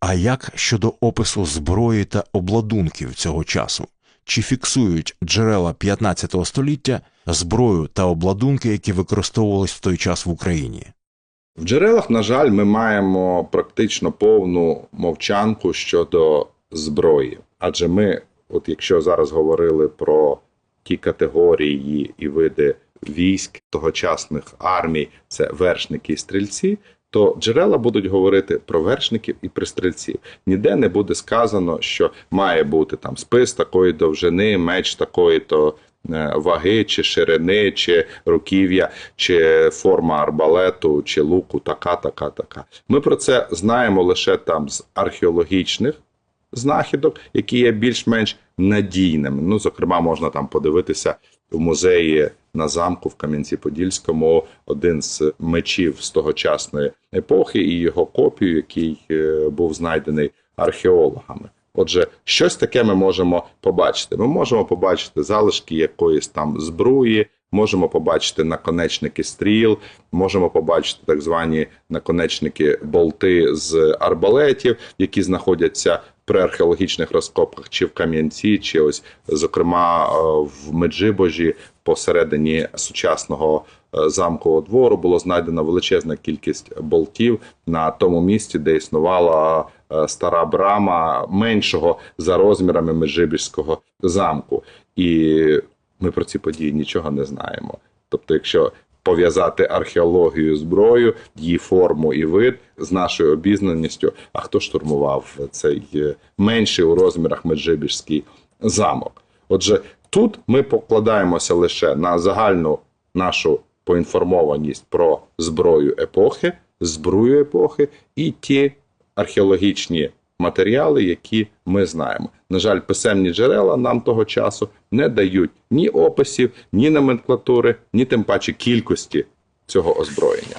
А як щодо опису зброї та обладунків цього часу? Чи фіксують джерела 15 століття зброю та обладунки, які використовувались в той час в Україні? В джерелах, на жаль, ми маємо практично повну мовчанку щодо зброї. Адже ми, от якщо зараз говорили про ті категорії і види військ тогочасних армій, це вершники і стрільці, то джерела будуть говорити про вершників і про стрільців. Ніде не буде сказано, що має бути там спис такої довжини, меч такої то е, ваги, чи ширини, чи руків'я, чи форма арбалету, чи луку, така, така, така. Ми про це знаємо лише там з археологічних знахідок, які є більш-менш надійними. Ну, зокрема, можна там подивитися в музеї на замку в Кам'янці-Подільському один з мечів з тогочасної епохи і його копію, який е, був знайдений археологами. Отже, щось таке ми можемо побачити. Ми можемо побачити залишки якоїсь там збруї, можемо побачити наконечники стріл, можемо побачити так звані наконечники болти з арбалетів, які знаходяться при археологічних розкопках чи в Кам'янці, чи ось, зокрема, е, в Меджибожі посередині сучасного е, замкового двору було знайдено величезна кількість болтів на тому місці, де існувала е, стара брама меншого за розмірами Меджибіжського замку. І ми про ці події нічого не знаємо. Тобто, якщо пов'язати археологію зброю, її форму і вид з нашою обізнаністю, а хто штурмував цей е, менший у розмірах Меджибіжський замок? Отже, тут ми покладаємося лише на загальну нашу поінформованість про зброю епохи, зброю епохи і ті археологічні матеріали, які ми знаємо. На жаль, писемні джерела нам того часу не дають ні описів, ні номенклатури, ні тим паче кількості цього озброєння.